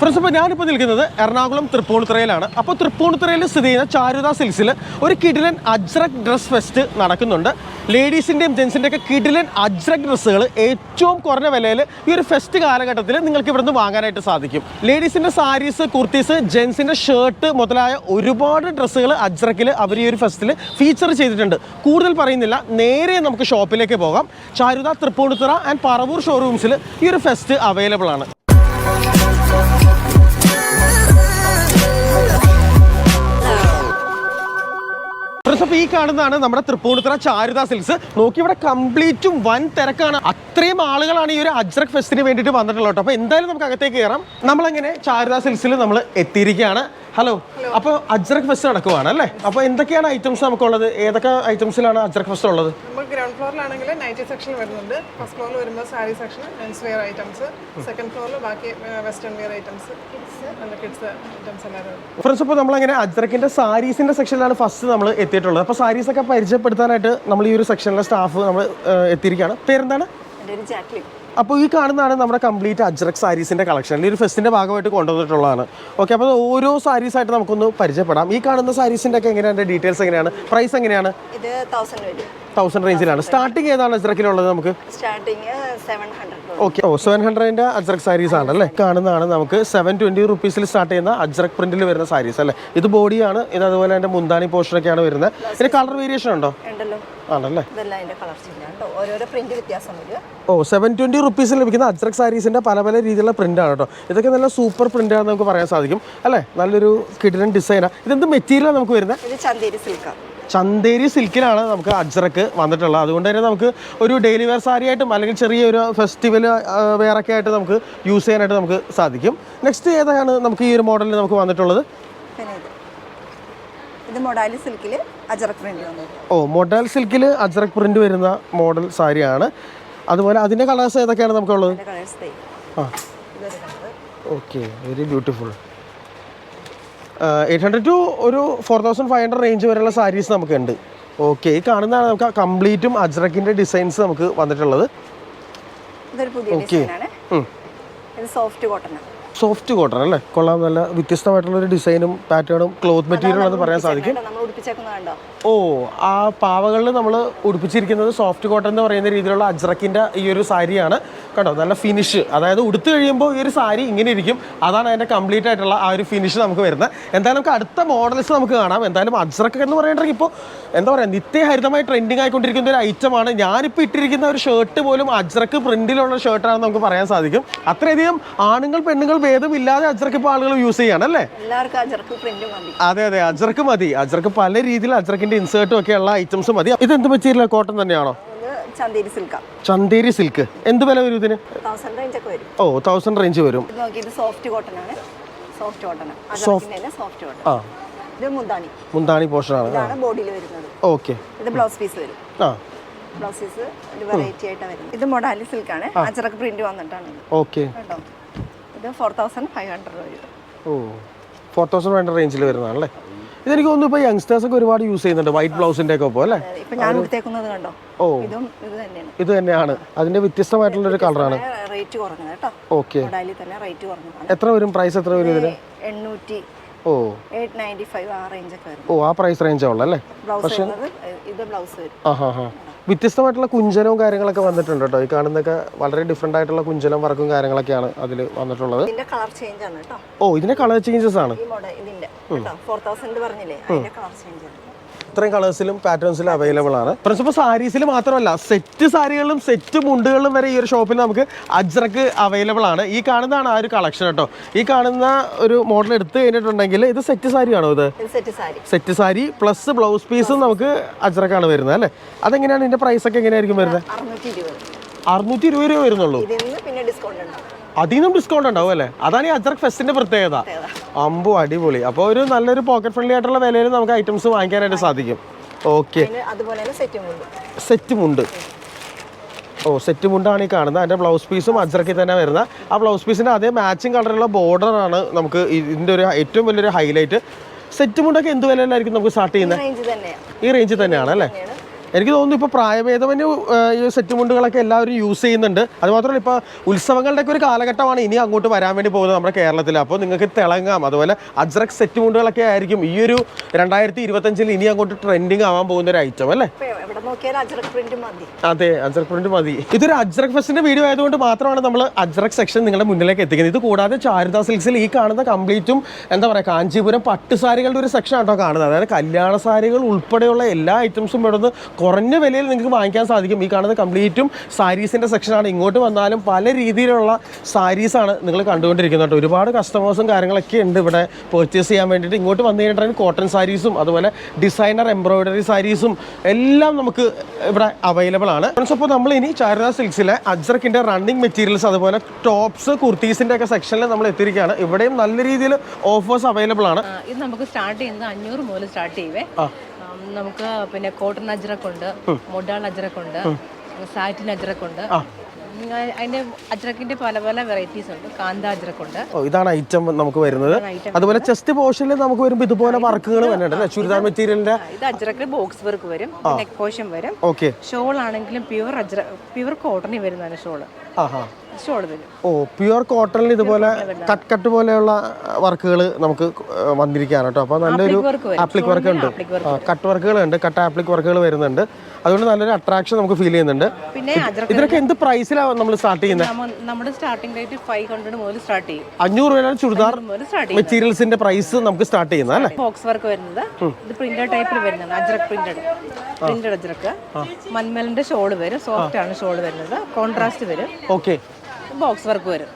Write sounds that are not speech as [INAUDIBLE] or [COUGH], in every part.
Friends ഇപ്പോൾ ഞാനിപ്പോൾ നിൽക്കുന്നത് എറണാകുളം തൃപ്പൂണിത്തുറയിലാണ്. അപ്പോൾ തൃപ്പൂണിത്തുറയിൽ സ്ഥിതി ചെയ്യുന്ന ചാരുദ സിൽസിൽ ഒരു കിഡിലൻ അജ്രക് ഡ്രസ് ഫെസ്റ്റ് നടക്കുന്നുണ്ട്. ലേഡീസിന്റെയും ജെൻസിന്റെ ഒക്കെ കിഡിലൻ അജ്രക് ഡ്രസ്സുകൾ ഏറ്റവും കുറഞ്ഞ വിലയിൽ ഈ ഒരു ഫെസ്റ്റ് കാലഘട്ടത്തിൽ നിങ്ങൾക്ക് ഇവിടുന്ന് വാങ്ങാനായിട്ട് സാധിക്കും. ലേഡീസിന്റെ സാരീസ് കുർത്തീസ് ജെൻസിന്റെ ഷർട്ട് മുതലായ ഒരുപാട് ഡ്രസ്സുകൾ അജ്രക്കിൽ അവർ ഈ ഒരു ഫെസ്റ്റിൽ ഫീച്ചർ ചെയ്തിട്ടുണ്ട്. കൂടുതൽ പറയുന്നില്ല നേരെ നമുക്ക് ഷോപ്പിലേക്ക് പോകാം. ചാരുദ തൃപ്പൂണിത്തുറ ആൻഡ് പറവൂർ ഷോറൂംസിൽ ഈ ഒരു ഫെസ്റ്റ് അവൈലബിൾ ആണ്. ഫ്രണ്ട്സ് അപ്പോൾ ഈ കാണുന്നതാണ് നമ്മുടെ തൃപ്പൂണിത്തുറ ചാരുദാ സിൽസ്. നോക്കി ഇവിടെ കംപ്ലീറ്റും വൻ തിരക്കാണ്. അത്രയും ആളുകളാണ് ഈ ഒരു അജ്രക് ഫെസ്റ്റിന് വേണ്ടിയിട്ട് വന്നിട്ടുള്ളത് അപ്പോൾ എന്തായാലും നമുക്ക് അകത്തേക്ക് കയറാം. നമ്മളങ്ങനെ ചാരുദാ സിൽസിൽ നമ്മൾ എത്തിയിരിക്കുകയാണ്. ഹലോ അപ്പോൾ അജ്രക് ഫെസ്റ്റ് നടക്കുവാണ് അല്ലേ? അപ്പോൾ എന്തൊക്കെയാണ് ഐറ്റംസ് നമുക്കുള്ളത്? ഏതൊക്കെ ഐറ്റംസിലാണ് അജ്രക് ഫെസ്റ്റ് ഉള്ളത്? നമ്മൾ ഗ്രൗണ്ട് ഫ്ലോറിലാണെങ്കിൽ നൈറ്റി സെക്ഷൻ വരുന്നുണ്ട്. ഫസ്റ്റ് ഫ്ലോറിൽ വരുമ്പോൾ sari section men's wear items second ഫ്ലോറിൽ ബാക്കി western wear items kids items എല്ലാവരും ഫ്രണ്ട്സ് ഇപ്പോൾ നമ്മളങ്ങനെ അജ്രക്കിന്റെ സാരീസിന്റെ സെക്ഷനിലാണ് ഫസ്റ്റ് നമ്മൾ എത്തിയിട്ടുള്ളത്. അപ്പോൾ സാരീസൊക്കെ പരിചയപ്പെടുത്താനായിട്ട് നമ്മൾ ഈ ഒരു സെക്ഷനിലെ സ്റ്റാഫ് നമ്മൾ എത്തിയിരിക്കുകയാണ്. പേരെന്താണ്? ജാക്ലിൻ അപ്പോൾ ഈ കാണുന്നതാണ് നമ്മുടെ കംപ്ലീറ്റ് അജ്രക് സാരീസിന്റെ കളക്ഷൻ ഈ ഒരു ഫെസ്റ്റിന്റെ ഭാഗമായിട്ട് കൊണ്ടുവന്നിട്ടുള്ളതാണ്. ഓക്കെ അപ്പോൾ ഓരോ സാരീസായിട്ട് നമുക്കൊന്ന് പരിചയപ്പെടാം. ഈ കാണുന്ന സാരീസിന്റെ ഒക്കെ എങ്ങനെയാണ്? ഡീറ്റെയിൽസ് എങ്ങനെയാണ്? പ്രൈസ് എങ്ങനെയാണ്? ഇത് തൗസൻഡ് വരും. തൗസൻഡ് റേഞ്ചിലാണ് സ്റ്റാർട്ടിങ് ഏതാണ് അജ്രക്കിലുള്ളത് നമുക്ക്? ഓക്കെ ഓ സെവൻ ഹൺഡ്രഡിന്റെ അജ്രക് സാരീസ് ആണ് അല്ലേ? കാണുന്നതാണ് നമുക്ക് സെവൻ ട്വന്റി റുപ്പീസിൽ സ്റ്റാർട്ട് ചെയ്യുന്ന അജ്രക് പ്രിന്റിൽ വരുന്ന സാരീസ് അല്ലേ? ഇത് ബോഡിയാണ് ഇത് അതുപോലെ എന്റെ മുന്താണി പോർഷനൊക്കെയാണ് വരുന്നത്. ഇതിന് കളർ വേരിയേഷൻ ഉണ്ടോ? ഉണ്ടല്ലോ. ആണല്ലേ. ഓ സെവൻ ട്വന്റി റുപ്പീസിൽ ലഭിക്കുന്ന അജ്രക് സാരീസിന്റെ പല പല രീതിയിലുള്ള പ്രിന്റ് ആണ് കേട്ടോ. ഇതൊക്കെ നല്ല സൂപ്പർ പ്രിന്റ് ആണെന്ന് നമുക്ക് പറയാൻ സാധിക്കും. അല്ലേ? നല്ലൊരു കിടിലൻ ഡിസൈനാണ് ഇതെന്ത് മെറ്റീരിയലാണ് നമുക്ക് വരുന്നത്? ഇത് ചന്തേരി സിൽക്കാണ് ചന്തേരി സിൽക്കിലാണ് നമുക്ക് അജ്രക്ക് വന്നിട്ടുള്ളത്. അതുകൊണ്ട് തന്നെ നമുക്ക് ഒരു ഡെയിലി വെയർ സാരി ആയിട്ടും അല്ലെങ്കിൽ ചെറിയൊരു ഫെസ്റ്റിവൽ വെയറൊക്കെ ആയിട്ട് നമുക്ക് യൂസ് ചെയ്യാനായിട്ട് നമുക്ക് സാധിക്കും. നെക്സ്റ്റ് ഏതാണ് നമുക്ക് ഈ ഒരു മോഡലിൽ നമുക്ക് വന്നിട്ടുള്ളത്? ഓ ഇത് ഇത് മൊഡാലി സിൽക്കിൽ അജറക് പ്രിന്റ് ഓ മോഡൽ സിൽക്കിൽ അജ്രക് പ്രിന്റ് വരുന്ന മോഡൽ സാരിയാണ് അതുപോലെ അതിന്റെ കളേഴ്സ് ഏതൊക്കെയാണ് നമുക്കുള്ളത്? Okay very beautiful eight hundred to ഒരു four thousand five hundred range വരെയുള്ള സാരീസ് നമുക്കുണ്ട്. ഓക്കെ ഈ കാണുന്നതാണ് നമുക്ക് കംപ്ലീറ്റും അജ്രക്കിന്റെ ഡിസൈൻസ് നമുക്ക് വന്നിട്ടുള്ളത്. ഓക്കെ സോഫ്റ്റ് കോട്ടൺ അല്ലേ? കൊള്ളാം നല്ല വ്യത്യസ്തമായിട്ടുള്ള ഒരു ഡിസൈനും പാറ്റേണും ക്ലോത്ത് മെറ്റീരിയൽ ആണെന്ന് പറയാൻ സാധിക്കും. കണ്ടോ ഓ ആ പാവകളിൽ നമ്മൾ ഉടുപ്പിച്ചിരിക്കുന്നത് സോഫ്റ്റ് കോട്ടൺ എന്ന് പറയുന്ന രീതിയിലുള്ള അജ്രക്കിന്റെ ഈ ഒരു സാരിയാണ്. കേട്ടോ നല്ല ഫിനിഷ് അതായത് ഉടുത്തു കഴിയുമ്പോൾ ഈ ഒരു സാരി ഇങ്ങനെ ഇരിക്കും. അതാണ് അതിന്റെ കംപ്ലീറ്റ് ആയിട്ടുള്ള ആ ഒരു ഫിനിഷ് നമുക്ക് വരുന്നത്. എന്തായാലും നമുക്ക് അടുത്ത മോഡൽസ് നമുക്ക് കാണാം. എന്തായാലും അജ്രക്ക് എന്ന് പറയുന്നത് ഇപ്പോൾ എന്താ പറയുക നിത്യഹരിതമായി ട്രെൻഡിങ് ആയിക്കൊണ്ടിരിക്കുന്ന ഒരു ഐറ്റമാണ് ഞാനിപ്പോൾ ഇട്ടിരിക്കുന്ന ഒരു ഷർട്ട് പോലും അജ്രക്ക് പ്രിന്റിലുള്ള ഷർട്ടാണെന്ന് നമുക്ക് പറയാൻ സാധിക്കും. അത്രയധികം ആണുങ്ങൾ പെണ്ണുങ്ങൾ ഭേദമില്ലാതെ അജ്രക്ക് ഇപ്പോൾ ആളുകൾ യൂസ് ചെയ്യാണ് അല്ലേ? എല്ലാവർക്കും പ്രിന്റ് മതി. അതെ അതെ. അജ്രക്ക് മതി. അജ്രക്ക് പല രീതിയിൽ അജ്രക്കിന്റെ ഇൻസേർട്ടും ഒക്കെ ഉള്ള ഐറ്റംസ് മതി. ഇത് എന്ത് മെറ്റീരിയൽ കോട്ടൺ തന്നെയാണോ? ചന്തേരി സിൽക്കാണ് ചന്തേരി സിൽക്ക് എന്ത് വില വരും ഇതിന്? ഓ തൗസൻഡ് റേഞ്ച് വരും. പോർഷൻ സോഫ്റ്റ് കോട്ടൺ ആണ്. സോഫ്റ്റ് കോട്ടൺ അജറക്കിന്റെ തന്നെ സോഫ്റ്റ് കോട്ടൺ ആ. ഇത് മുന്താണി. മുന്താണി പോർഷനാണ് ഇതാണ് ബോഡിയിൽ വരുന്നത്. ഓക്കെ ഇത് ബ്ലൗസ് പീസ് വരും. ആ. ബ്ലൗസ് പീസ് ഒരു വെറൈറ്റി ആയിട്ടാണ് വരുന്നത്. ഇത് മൊഡാലി സിൽക്കാണ് അച്ചറക്ക് പ്രിന്റ് വന്നിട്ടാണ്. ഓക്കെ ഇത് ഫോർ തൗസൻഡ് ഫൈവ് ഹൺഡ്രഡ് വരും. ഓ. ഫോർ തൗസൻഡ് ഹൺഡ്രഡ് റേഞ്ചിൽ വരുന്നതാണല്ലേ? ഇതെനിക്ക് തോന്നുന്നു ഇപ്പൊ യങ്സ്റ്റേഴ്സ് ഒക്കെ ഒരുപാട് യൂസ് ചെയ്യുന്നുണ്ട്. വൈറ്റ് ബ്ലൗസിന്റെ ഒക്കെ ഒപ്പം അല്ലേ? ഇപ്പൊ ഞാൻ എടുത്തേക്കുന്നത് കണ്ടോ? ഓ. ഇതും ഇത് തന്നെയാണ്. ഇത് തന്നെയാണ്. അതിന്റെ വ്യത്യസ്തമായിട്ടുള്ള ഒരു കളറാണ് റേറ്റ് കുറഞ്ഞത് കേട്ടോ. ഓക്കെ തന്നെ റേറ്റ് കുറഞ്ഞതാണ്. എത്ര വരും? പ്രൈസ് എത്ര വരും ഇതിന്? എണ്ണൂറ്റി ഓ. എയ്റ്റ് നയന്റി ഫൈവ് ആ വരും. ഓ ആ പ്രൈസ് റേഞ്ചാ ഉള്ളല്ലേ ബ്ലൗസ് ഇത് ബ്ലൗസ് വരും. ആ ഹാ ഹാ വ്യത്യസ്തമായിട്ടുള്ള കുഞ്ചനവും കാര്യങ്ങളൊക്കെ വന്നിട്ടുണ്ട് കേട്ടോ. ഈ കാണുന്നൊക്കെ വളരെ ഡിഫറെന്റ് ആയിട്ടുള്ള കുഞ്ചനം വർക്കും കാര്യങ്ങളൊക്കെയാണ് അതിൽ വന്നിട്ടുള്ളത്. ഓ ഇതിന്റെ കളർ ചേഞ്ചസ് ആണ്. പറഞ്ഞില്ലേ? കളർ ചേഞ്ച് ആണ്. ഇത്രയും കളേഴ്സിലും പാറ്റേൺസിലും അവൈലബിൾ ആണ്. പ്രിൻസിപ്പൽ സാരീസിൽ മാത്രമല്ല സെറ്റ് സാരികളിലും സെറ്റ് മുണ്ടുകളിലും വരെ ഈ ഒരു ഷോപ്പിൽ നമുക്ക് അജ്രക്ക് അവൈലബിൾ ആണ്. ഈ കാണുന്നതാണ് ആ ഒരു കളക്ഷൻ കേട്ടോ. ഈ കാണുന്ന ഒരു മോഡൽ എടുത്തു കഴിഞ്ഞിട്ടുണ്ടെങ്കിൽ ഇത് സെറ്റ് സാരിയാണോ ഇത്? ഇത് set sari set sari plus blouse പീസും നമുക്ക് അജ്രക്കാണ് വരുന്നത് അല്ലേ? അതെങ്ങനെയാണ് ഇതിന്റെ പ്രൈസ് ഒക്കെ എങ്ങനെയായിരിക്കും വരുന്നത്? അറുന്നൂറ്റി ഇരുപത് രൂപ വരുന്നുള്ളൂ. അതിൽ നിന്നും ഡിസ്കൗണ്ട് ഉണ്ടാവും അല്ലേ? അതാണ് ഈ അജ്രക് ഫെസ്റ്റിന്റെ പ്രത്യേകത. അമ്പു അടിപൊളി. അപ്പോൾ ഒരു നല്ലൊരു പോക്കറ്റ് ഫ്രണ്ട്ലി ആയിട്ടുള്ള വിലയിൽ നമുക്ക് ഐറ്റംസ് വാങ്ങിക്കാനായിട്ട് സാധിക്കും. ഓക്കെ സെറ്റും ഉണ്ട്. മുണ്ട് ഓ സെറ്റ് മുണ്ടാണ് ഈ കാണുന്നത്. അതിന്റെ ബ്ലൗസ് പീസും അജ്രക്കിൽ തന്നെ വരുന്ന. ആ ബ്ലൗസ് പീസിന്റെ അതേ മാച്ചിങ് കളറുള്ള ബോർഡറാണ് നമുക്ക് ഇതിന്റെ ഒരു ഏറ്റവും വലിയൊരു ഹൈലൈറ്റ് സെറ്റ് മുണ്ടൊക്കെ എന്ത് വിലയിലായിരിക്കും നമുക്ക് സ്റ്റാർട്ട് ചെയ്യുന്നത്? ഈ റേഞ്ചിൽ തന്നെയാണ് അല്ലേ? എനിക്ക് തോന്നുന്നു ഇപ്പോൾ പ്രായഭേദമന് ഈ സെറ്റ് മുണ്ടുകളൊക്കെ എല്ലാവരും യൂസ് ചെയ്യുന്നുണ്ട്. അതുമാത്രമല്ല ഇപ്പോൾ ഉത്സവങ്ങളുടെയൊക്കെ ഒരു കാലഘട്ടമാണ് ഇനി അങ്ങോട്ട് വരാൻ വേണ്ടി പോകുന്നത് നമ്മുടെ കേരളത്തിൽ. അപ്പോൾ നിങ്ങൾക്ക് തിളങ്ങാം. അതുപോലെ അജ്രക് സെറ്റ് മുണ്ടുകളൊക്കെ ആയിരിക്കും ഈ ഒരു രണ്ടായിരത്തി ഇരുപത്തഞ്ചിൽ ഇനി അങ്ങോട്ട് ട്രെൻഡിങ് ആവാൻ പോകുന്ന ഒരു ഐറ്റം അല്ലേ? അതെ അജ്രക് പ്രിന്റ് മതി. ഇതൊരു അജ്രക് ഫെസ്റ്റിന്റെ വീഡിയോ ആയതുകൊണ്ട് മാത്രമാണ് നമ്മൾ അജ്രക് സെക്ഷൻ നിങ്ങളുടെ മുന്നിലേക്ക് എത്തിക്കുന്നത്. ഇത് കൂടാതെ ചാരുദാ സിൽക്സിൽ ഈ കാണുന്ന കംപ്ലീറ്റും എന്താ പറയുക കാഞ്ചീപുരം പട്ടുസാരികളുടെ ഒരു സെക്ഷൻ ആട്ടോ കാണുന്നത്. അതായത് കല്യാണ സാരികൾ ഉൾപ്പെടെയുള്ള എല്ലാ ഐറ്റംസും ഇവിടെ നിന്ന് കുറഞ്ഞ വിലയിൽ നിങ്ങൾക്ക് വാങ്ങിക്കാൻ സാധിക്കും. ഈ കാണുന്ന കംപ്ലീറ്റും സാരീസിന്റെ സെക്ഷനാണ്. ഇങ്ങോട്ട് വന്നാലും പല രീതിയിലുള്ള സാരീസാണ് നിങ്ങൾ കണ്ടുകൊണ്ടിരിക്കുന്നത് കേട്ടോ. ഒരുപാട് കസ്റ്റമേഴ്സും കാര്യങ്ങളൊക്കെ ഉണ്ട് ഇവിടെ. പർച്ചേസ് ചെയ്യാൻ വേണ്ടിയിട്ട് ഇങ്ങോട്ട് വന്നു കഴിഞ്ഞിട്ടുണ്ടെങ്കിൽ കോട്ടൺ സാരീസും അതുപോലെ ഡിസൈനർ എംബ്രോയിഡറി സാരീസും എല്ലാം നമുക്ക് ഇവിടെ അവൈലബിൾ ആണ്. ഫ്രണ്ട്സ് അപ്പോൾ നമ്മൾ ഇനി ചാരുദ സിൽക്സിലെ അജ്രക്കിന്റെ റണ്ണിങ് മെറ്റീരിയൽസ് അതുപോലെ ടോപ്സ് കുർത്തീസിന്റെ ഒക്കെ സെക്ഷനിൽ നമ്മൾ എത്തിയിരിക്കുകയാണ്. ഇവിടെയും നല്ല രീതിയിൽ ഓഫേഴ്സ് അവൈലബിൾ ആണ്. ഇത് നമുക്ക് സ്റ്റാർട്ട് ചെയ്യുന്നത് അഞ്ഞൂറ് മുതൽ സ്റ്റാർട്ട് ചെയ്യുവേ. നമുക്ക് പിന്നെ കോട്ടൺ അജ്രക്കുണ്ട് മൊഡാൾ അജ്രക്കുണ്ട് സാറ്റിൻ അജ്രക്കുണ്ട്. അതിന്റെ അജ്രക്കിന്റെ പല പല വെറൈറ്റീസ് ഉണ്ട്. കാന്ത അജ്രക്കുണ്ട് ഓ ഇതാണ് ഐറ്റം നമുക്ക് വരുന്നത്. അതുപോലെ ചെസ്റ്റ് പോർഷനിൽ നമുക്ക് വരുമ്പോൾ ഇതുപോലെ വർക്കുകൾ അല്ലേ? ചുരിദാർ മെറ്റീരിയലിന്റെ ഇത് അജ്രക്കിൽ ബോക്സ് വർക്ക് വരും. നെക്ക് പോഷൻ വരും. ഓക്കെ ഷോൾ ആണെങ്കിലും പ്യുവർ അജ്ര പ്യുവർ കോട്ടണിൽ വരുന്നതാണ് ഷോൾ. ആഹാ. ഷോൾ വരും. ഓ പ്യുവർ കോട്ടണിൽ ഇതുപോലെ കട്ട് കട്ട് പോലെയുള്ള വർക്കുകൾ നമുക്ക് വന്നിരിക്കാനോ വന്നിരിക്കുകയാണ് കേട്ടോ. അപ്പോൾ നല്ലൊരു ആപ്ലിക് വർക്ക് ഉണ്ട്. കട്ട് വർക്കുകൾ ഉണ്ട് കട്ട് ആപ്ലിക് വർക്കുകൾ വരുന്നുണ്ട്. അതുകൊണ്ട് നല്ലൊരു അട്രാക്ഷൻ നമുക്ക് ഫീൽ ചെയ്യുന്നുണ്ട്. പിന്നെ അജ്രക്ക് ഇതിനൊക്കെ എന്ത് പ്രൈസിലാണ് നമ്മൾ സ്റ്റാർട്ട് ചെയ്യുന്നത് നമ്മ- നമ്മുടെ സ്റ്റാർട്ടിംഗ് റേറ്റ് ഫൈവ് ഹൺഡ്രഡ് മുതൽ സ്റ്റാർട്ട് ചെയ്യും. അഞ്ഞൂറ് രൂപയാണ് ചുരിദാർ മുതൽ സ്റ്റാർട്ട് ചെയ്യും മെറ്റീരിയൽസിന്റെ പ്രൈസ് നമുക്ക് സ്റ്റാർട്ട് ചെയ്യുന്നത് അല്ലേ? ബോക്സ് വർക്ക് വരുന്നത്. ഇത് പ്രിന്റഡ് ടൈപ്പിൽ വരുന്നത്. അജ്രക് പ്രിന്റഡ് പ്രിന്റഡ് അജ്രക്ക് മന്മലിന്റെ ഷോൾ വരും. സോഫ്റ്റ് ആണ് ഷോൾ വരുന്നത്. കോൺട്രാസ്റ്റ് വരും. ഓക്കെ ബോക്സ് വർക്ക് വരും.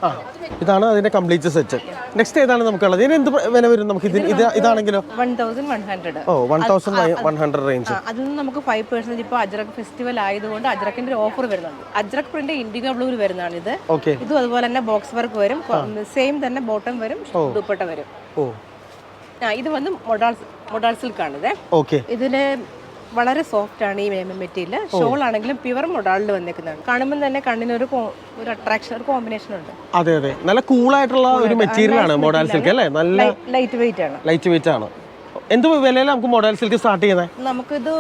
ഇതാണ് അതിന്റെ കംപ്ലീറ്റ് സെറ്റ് നെക്സ്റ്റ് ഏതാണ് നമുക്കുള്ളത്? ഇതിന് എന്ത് വില വരും നമുക്ക്? ഇതിന് ഇത് ഇതാണെങ്കിലോ? One thousand one hundred oh one thousand one hundred range അതിൽ നിന്ന് നമുക്ക് ഫൈവ് പെർസെന്റ് ഇപ്പോൾ അജ്രക് ഫെസ്റ്റിവൽ ആയതുകൊണ്ട് അജ്രക്കിന്റെ ഒരു ഓഫർ വരുന്നുണ്ട്. അജ്രക് പ്രിന്റ് ഇൻഡിഗോ ബ്ലൂ വരുന്നതാണ് ഇത് ഓക്കെ ഇതും അതുപോലെ തന്നെ ബോക്സ് വർക്ക് വരും. സെയിം തന്നെ ബോട്ടം വരും ദുപ്പട്ട വരും. ഓ. ആ ഇത് വന്ന് മൊഡാൾ മൊഡാൾ ആണ് ഇത് ഓക്കെ ഇതിൽ വളരെ സോഫ്റ്റ് ആണ് ഈ മെറ്റീരിയൽ ഷോൾ ആണെങ്കിലും പ്യുവർ മൊഡാളിൽ വന്നിരിക്കുന്നതാണ് കാണുമ്പോൾ തന്നെ കണ്ണിനൊരു ഒരു അട്രാക്ഷൻ ഒരു കോമ്പിനേഷൻ ഉണ്ട്. അതെ അതെ. നല്ല കൂൾ ആയിട്ടുള്ള ഒരു മെറ്റീരിയൽ ആണ് മോഡൽ സിൽക്ക് അല്ലേ? നല്ല ലൈറ്റ് വെയിറ്റ് ആണ്. ലൈറ്റ് വെയിറ്റ് ആണ്. എന്ത് വിലയിലാണ് നമുക്ക് മോഡൽ സിൽക്ക് സ്റ്റാർട്ട് ചെയ്യുന്നത് നമുക്കിത്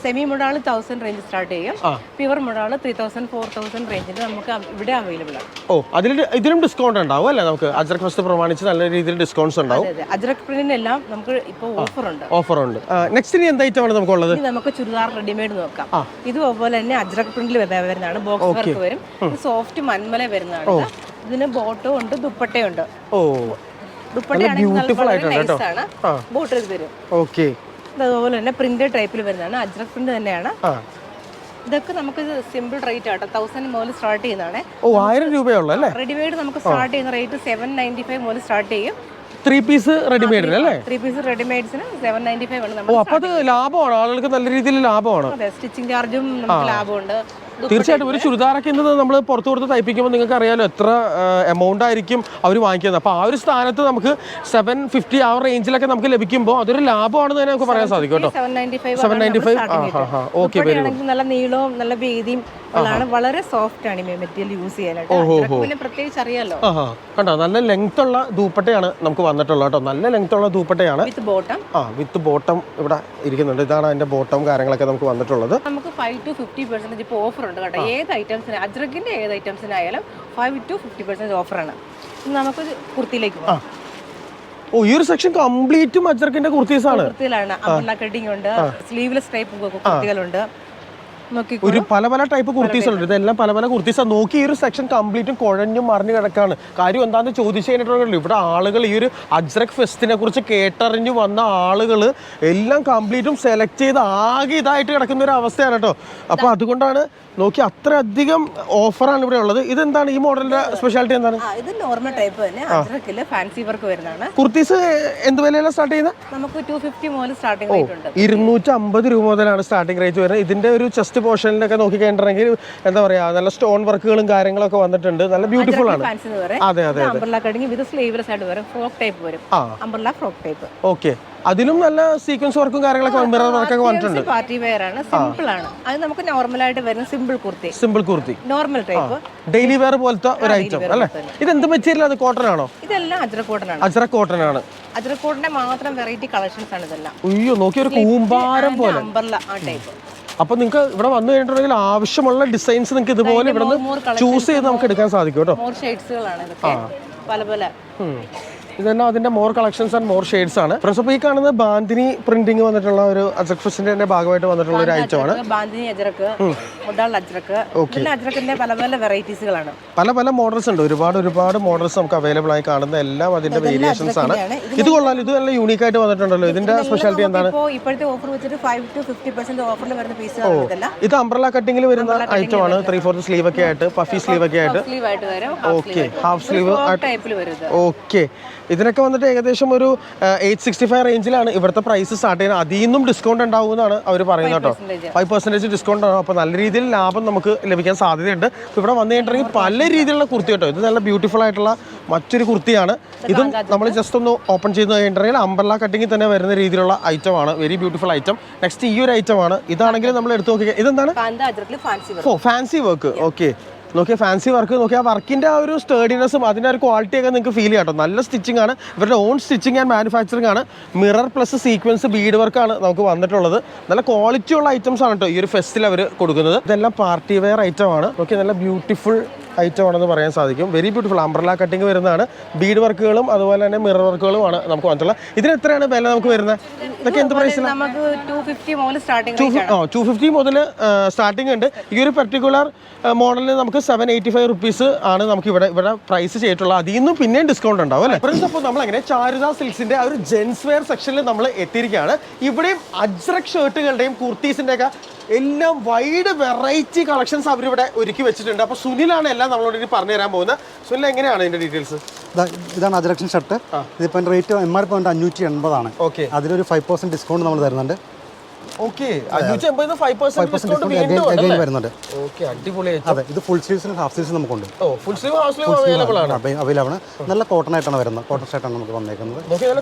semi modal thousand range start ചെയ്യും. Pure modal three thousand four thousand റേഞ്ചിൽ നമുക്ക് ഇവിടെ അവൈലബിൾ ആണ്. ഓ അതിൽ ഇതിലും ഡിസ്കൗണ്ട് ഉണ്ടാവും അല്ലേ നമുക്ക്? അജ്രക് ഫസ്റ്റ് പ്രമാണിച്ച് നല്ല രീതിയിൽ ഡിസ്കൗണ്ട്സ് ഉണ്ടാവും. അജ്രക് പ്രിന്റിനെല്ലാം നമുക്ക് ഇപ്പോൾ ഓഫർ ഉണ്ട്. ഓഫർ ഉണ്ട്. നെക്സ്റ്റ് ഇനി എന്ത് ആണ് നമുക്കുള്ളത്? നമുക്ക് ചുരിദാർ റെഡിമെയ്ഡ് നോക്കാം. ഇത് അതുപോലെ തന്നെ അജ്രക് പ്രിന്റിൽ വരുന്നതാണ്. ബോക്സ് വർക്ക് വരും. സോഫ്റ്റ് മന്മല വരുന്നതാണ്. ഇത്. ഇതിന് ബോട്ടോ ഉണ്ട് ദുപ്പട്ടയുണ്ട്. ഓ. Beautiful ആയിട്ടുണ്ട് കേട്ടോ. nice ആണ്. ആ. ബോട്ട് ഇത് ഓക്കെ. അതുപോലെ തന്നെ പ്രിന്റഡ് ടൈപ്പിൽ വരുന്നതാണ്. അജ്രക് പ്രിന്റ് തന്നെയാണ്. ഇതൊക്കെ നമുക്ക് സിമ്പിൾ റേറ്റ് ആട്ടോ തൗസൻഡ് മുതൽ സ്റ്റാർട്ട് ചെയ്യുന്നതാണ്. ഓ ആയിരം രൂപയുള്ള അല്ലേ? റെഡിമെയ്ഡ് നമുക്ക് സ്റ്റാർട്ട് ചെയ്യുന്ന റേറ്റ് സെവൻ നയന്റി ഫൈവ് മുതൽ സ്റ്റാർട്ട് ചെയ്യും. ത്രീ പീസ് റെഡിമെയ്ഡ് അല്ലേ? ത്രീ പീസ് റെഡിമെയ്ഡ്സിന് സെവൻ നയന്റി ഫൈവ് ആണ് ഓ നമ്മൾ അപ്പൊ അത് ലാഭമാണ്? ആളുകൾക്ക് നല്ല രീതിയിൽ ലാഭമാണ്? സ്റ്റിച്ചിങ് ചാർജും നമുക്ക് ലാഭമുണ്ട്. തീർച്ചയായിട്ടും ഒരു ചുരിദാറൊക്കെ ഇന്ന് നമ്മൾ പുറത്ത് കൊടുത്ത് തയ്പ്പിക്കുമ്പോൾ നിങ്ങൾക്ക് അറിയാലോ എത്ര എമൗണ്ട് ആയിരിക്കും അവർ വാങ്ങിക്കുന്നത്. അപ്പോൾ ആ ഒരു സ്ഥാനത്ത് നമുക്ക് സെവൻ ഫിഫ്റ്റി ആ റേഞ്ചിലൊക്കെ നമുക്ക് ലഭിക്കുമ്പോൾ അതൊരു ലാഭമാണെന്ന് തന്നെ നമുക്ക് പറയാൻ സാധിക്കും കേട്ടോ. സെവൻ നയന്റി ഫൈവ് 795 ആ, ആ, ആ. Okay, very ആണെങ്കിൽ നല്ല നീളവും നല്ല വീതിയും വളരെ സോഫ്റ്റ് ആണ് ഈ മെറ്റീരിയൽ യൂസ് ചെയ്യാനായിട്ട്. പ്രത്യേകിച്ച് അറിയാലോ? കണ്ടോ നല്ല ലെങ്ത് ഉള്ള ദൂപ്പട്ടയാണ് നമുക്ക് വന്നിട്ടുള്ളത് കേട്ടോ. നല്ല ലെങ്ത് ഉള്ള ദൂപ്പട്ടയാണ്. വിത്ത് ബോട്ടം ആ വിത്ത് ബോട്ടം ഇവിടെ ഇരിക്കുന്നുണ്ട്. ഇതാണ് അതിന്റെ ബോട്ടം കാര്യങ്ങളൊക്കെ നമുക്ക് വന്നിട്ടുള്ളത്. നമുക്ക് ഫൈവ് ടു ഫിഫ്റ്റി പെർസെന്റേജ് ഇപ്പോൾ ഓഫർ ഉണ്ട് കേട്ടോ. ഏത് ഐറ്റംസിന് അജ്രക്കിന്റെ ഏത് ഐറ്റംസിനായാലും ഫൈവ് ടു ഫിഫ്റ്റി പെർസെന്റ് ഓഫറാണ് നമുക്ക് കുർത്തിയിലേക്ക് പോകാം ഓ ഈ ഒരു സെക്ഷൻ കംപ്ലീറ്റും അജർക്കിന്റെ കുർത്തീസാണ്. ആണ് കുർത്തിയിലാണ് അമ്പല കട്ടിങ് ഉണ്ട് സ്ലീവ്ലെസ് ടൈപ്പ് കുർത്തികളുണ്ട്. ഒരു പല പല ടൈപ്പ് കുർത്തീസ് ഉണ്ട്. ഇതെല്ലാം പല പല കുർത്തീസ് നോക്കി ഈ ഒരു സെക്ഷൻ കംപ്ലീറ്റും കുഴഞ്ഞും മറിഞ്ഞു കിടക്കാണ്. കാര്യം എന്താണെന്ന് ചോദിച്ചു കഴിഞ്ഞിട്ടുണ്ടല്ലോ ഇവിടെ ആളുകൾ ഈ ഒരു അജ്രക് ഫെസ്റ്റിനെ കുറിച്ച് കേട്ടറിഞ്ഞു വന്ന ആളുകൾ എല്ലാം കംപ്ലീറ്റും സെലക്ട് ചെയ്ത് ആകെ ഇതായിട്ട് കിടക്കുന്ന ഒരു അവസ്ഥയാണ് കേട്ടോ. അപ്പൊ അതുകൊണ്ടാണ് നോക്കി അത്രയധികം ഓഫറാണ് ഇവിടെ ഉള്ളത്. ഇത് എന്താണ് ഈ മോഡലിന്റെ സ്പെഷ്യാലിറ്റി എന്താണ്? ഇത് നോർമൽ ടൈപ്പ് തന്നെ. അജ്രക്കിൽ ഫാൻസി വർക്ക് വരുന്നതാണ്. കുർത്തീസ് എന്ത് വിലയിലാണ് സ്റ്റാർട്ട് ചെയ്യുന്നത്? നമുക്ക് ടു ഫിഫ്റ്റി മുതൽ സ്റ്റാർട്ടിംഗ് ഇരുന്നൂറ്റി അമ്പത് രൂപ മുതലാണ് സ്റ്റാർട്ടിംഗ് റേറ്റ് വരുന്നത്. ഇതിന്റെ ഒരു ചെസ്റ്റ് പോർഷനിലൊക്കെ നോക്കി കഴിഞ്ഞിട്ടുണ്ടെങ്കിൽ എന്താ പറയാ നല്ല സ്റ്റോൺ വർക്കുകളും കാര്യങ്ങളൊക്കെ വന്നിട്ടുണ്ട്. നല്ല ബ്യൂട്ടിഫുൾ ആണ്. അതെ അതെ ഓക്കെ അതിലും നല്ല സീക്വൻസ് വർക്കും കാര്യങ്ങളൊക്കെ മിറർ വർക്കൊക്കെ വന്നിട്ടുണ്ട്. പാർട്ടി വെയർ ആണ്. സിമ്പിൾ ആണ്. അത് നമുക്ക് നോർമൽ ആയിട്ട് വരുന്ന simple kurti simple kurti normal type daily wear പോലത്തെ ഒരു ഐറ്റം അല്ലേ? എന്ത് മെറ്റീരിയൽ അത് കോട്ടൺ ആണോ? ഇതെല്ലാം അജ്ര കോട്ടൺ ആണ്. അജ്ര കോട്ടൺ ആണ്. അജ്ര കോട്ടന്റെ മാത്രം വെറൈറ്റി കളക്ഷൻസ് ആണ് ഇതെല്ലാം. അയ്യോ നോക്കി ഒരു കൂമ്പാരം പോലെ. അമ്പർല ആ ടൈപ്പ് അപ്പോൾ നിങ്ങൾക്ക് ഇവിടെ വന്നു കഴിഞ്ഞിട്ടുണ്ടെങ്കിൽ ആവശ്യമുള്ള ഡിസൈൻസ് നിങ്ങൾക്ക് ഇതുപോലെ ഇവിടെ നിന്ന് ചൂസ് ചെയ്ത് നമുക്ക് എടുക്കാൻ സാധിക്കും കേട്ടോ. പല പല. ഇതെല്ലാം അതിന്റെ more collections and more shades ആണ്. ഫ്രണ്ട്സ് അപ്പോൾ ഈ കാണുന്നത് ബാന്തിനി പ്രിന്റിംഗ് വന്നിട്ടുള്ള ഒരു അജക് ഫെസ്റ്റിന്റെ തന്നെ ഭാഗമായിട്ട് വന്നിട്ടുള്ള ഒരു ഐറ്റമാണ്. ബാന്തിനി അജ്രക്ക് അജ്രക്ക് അജ്രക്കിന്റെ പല പല വെറൈറ്റീസുകളാണ് പല പല മോഡൽസ് ഉണ്ട്. ഒരുപാട് ഒരുപാട് മോഡൽസ് നമുക്ക് അവൈലബിൾ ആയി കാണുന്ന എല്ലാം അതിന്റെ വേരിയേഷൻസ് ആണ്. ഇത് കൊള്ളാം. ഇത് നല്ല യൂണിക് ആയിട്ട് വന്നിട്ടുണ്ടല്ലോ. ഇതിന്റെ സ്പെഷ്യാലിറ്റി എന്താണ്? ഇപ്പോഴത്തെ ഓഫർ വെച്ചിട്ട് ഫൈവ് ടു ഫിഫ്റ്റി പെർസെന്റ് ഓഫറിൽ വരുന്ന ഇത് അംബ്രല കട്ടിംഗിൽ വരുന്ന ഐറ്റം ആണ്. ത്രീ ഫോർത്ത് സ്ലീവ് ഒക്കെ ആയിട്ട് പഫി സ്ലീവ് ഒക്കെ ആയിട്ട്. ഓക്കെ ഹാഫ് സ്ലീവ് ഓക്കെ ഇതിനൊക്കെ വന്നിട്ട് ഏകദേശം ഒരു എയ്റ്റ് സിക്സ്റ്റി ഫൈവ് റേഞ്ചിലാണ് ഇവിടുത്തെ പ്രൈസ് സ്റ്റാർട്ട് ചെയ്യുന്നത്. അതിൽ നിന്നും ഡിസ്കൗണ്ട് ഉണ്ടാവുമെന്നാണ് അവർ പറയുന്നത് കേട്ടോ. ഫൈവ് പെർസെന്റേജ് ഡിസ്കൗണ്ട് ആണ് അപ്പോൾ നല്ല രീതിയിൽ ലാഭം നമുക്ക് ലഭിക്കാൻ സാധ്യതയുണ്ട്. ഇവിടെ വന്നു കഴിഞ്ഞിട്ടുണ്ടെങ്കിൽ പല രീതിയിലുള്ള കുർത്തി കേട്ടോ. ഇത് നല്ല ബ്യൂട്ടിഫുൾ ആയിട്ടുള്ള മറ്റൊരു കുർത്തിയാണ്. ഇതും നമ്മൾ ജസ്റ്റ് ഒന്ന് ഓപ്പൺ ചെയ്ത് കഴിഞ്ഞിട്ടുണ്ടെങ്കിൽ അമ്പർല കട്ടിങ്ങിൽ തന്നെ വരുന്ന രീതിയിലുള്ള ഐറ്റം ആണ്. വെരി ബ്യൂട്ടിഫുൾ ഐറ്റം നെക്സ്റ്റ് ഈ ഒരു ഐറ്റം ആണ്. ഇതാണെങ്കിൽ നമ്മൾ എടുത്ത് നോക്കിയാൽ ഇതെന്താണ്? ഓ ഫാൻസി വർക്ക് ഓക്കെ നോക്കിയാൽ ഫാൻസി വർക്ക് നോക്കിയാൽ ആ വർക്കിന്റെ ആ ഒരു സ്റ്റേഡിനെസ്സും അതിന്റെ ഒരു ക്വാളിറ്റി ഒക്കെ നിങ്ങൾക്ക് ഫീൽ ചെയ്യാം കേട്ടോ നല്ല സ്റ്റിച്ചിങ് ആണ്. ഇവരുടെ ഓൺ സ്റ്റിച്ചിങ് ആൻഡ് മാനുഫാക്ചറിങ് ആണ്. മിറർ പ്ലസ് സീക്വൻസ് ബീഡ് വർക്കാണ് നമുക്ക് വന്നിട്ടുള്ളത്. നല്ല ക്വാളിറ്റി ഉള്ള ഐറ്റംസ് ആണ് കേട്ടോ ഈ ഒരു ഫെസ്റ്റിൽ അവർ കൊടുക്കുന്നത്. ഇതെല്ലാം പാർട്ടി വെയർ ഐറ്റം ആണ്. ഓക്കെ നല്ല ബ്യൂട്ടിഫുൾ ഐറ്റം ആണെന്ന് പറയാൻ സാധിക്കും. വെരി ബ്യൂട്ടിഫുൾ അംബ്രല കട്ടിങ് വരുന്നതാണ്. ബീഡ് വർക്കുകളും അതുപോലെ തന്നെ മിറർ വർക്കുകളുമാണ് നമുക്ക് വന്നിട്ടുള്ളത്. ഇതിന് എത്രയാണ് വില നമുക്ക് വരുന്നത്? ഇതൊക്കെ എന്ത് പ്രൈസിലാണ് ടു ഫിഫ്റ്റി മുതൽ സ്റ്റാർട്ടിംഗ് ഉണ്ട്. ഈ ഒരു പെർട്ടിക്കുലർ മോഡലിന് നമുക്ക് സെവൻ എയ്റ്റി ഫൈവ് റുപ്പീസ് ആണ് നമുക്ക് ഇവിടെ ഇവിടെ പ്രൈസ് ചെയ്തിട്ടുള്ളത്. അതിൽ നിന്നും പിന്നെയും ഡിസ്കൗണ്ട് ഉണ്ടാവും അല്ലേ? ഫ്രണ്ട്സ് അപ്പോൾ നമ്മൾ അങ്ങനെ ചാരുദ സിൽക്സിന്റെ ആ ഒരു ജെൻസ് വെയർ സെക്ഷനിൽ നമ്മൾ എത്തിയിരിക്കുകയാണ്. ഇവിടെയും അജ്രക് ഷർട്ടുകളുടെയും കുർത്തീസിന്റെ ഒക്കെ എല്ലാം വൈഡ് വെറൈറ്റി കളക്ഷൻസ് അവരിവിടെ ഒരുക്കി വെച്ചിട്ടുണ്ട്. അപ്പോൾ സുനിലാണ് എല്ലാം നമ്മളോട് ഇനി പറഞ്ഞു തരാൻ പോകുന്നത്. സുനിൽ എങ്ങനെയാണ് ഇതിന്റെ ഡീറ്റെയിൽസ് ഇതാ- ഇതാണ് അജറക്ഷൻ ഷർട്ട്. ഇതിപ്പോൾ റേറ്റ് എം ആർ പി വന്നിട്ട് അഞ്ഞൂറ്റി എൺപതാണ്. ഓക്കെ അതിലൊരു ഫൈവ് പെർസെന്റ് ഡിസ്കൗണ്ട് നമ്മൾ തരുന്നുണ്ട്. ഇത് ഫുൾ സ്ലീവ്സിനും ഹാഫ് സ്ലീവ്സും നമുക്കുണ്ട്. അവൈലബിൾ ആണ്. നല്ല കോട്ടൺ ആയിട്ടാണ് വരുന്നത്. കോട്ടൺ ഷർട്ടാണ് നമുക്ക് വന്നേക്കുന്നത്.